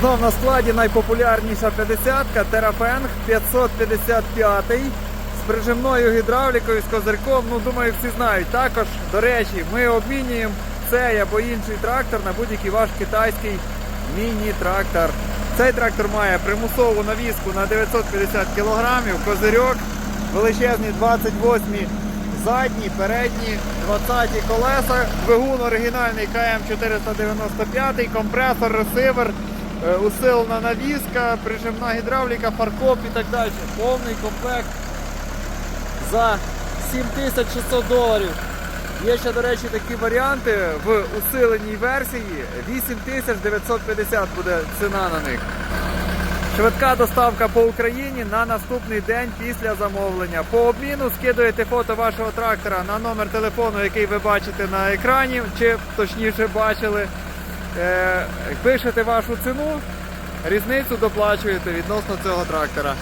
Знов на складі найпопулярніша 50-ка Terrafeng 555 з прижимною гідравлікою, з козирком. Ну, думаю, всі знають. Також, до речі, ми обмінюємо цей або інший трактор на будь-який ваш китайський міні-трактор. Цей трактор має примусову навіску на 950 кг, козирьок, величезні 28 задні, передні, 20 колеса, двигун оригінальний КМ495, компресор, ресивер, усилена навіска, прижимна гідравліка, фаркоп і так далі. Повний комплект за 7600 доларів. Є ще, до речі, такі варіанти в усиленій версії 8950 буде ціна на них. Швидка доставка по Україні на наступний день після замовлення. По обміну скидуєте фото вашого трактора на номер телефону, який ви бачите на екрані, чи точніше бачили. Е, пишете вашу ціну, різницю доплачуєте відносно цього трактора.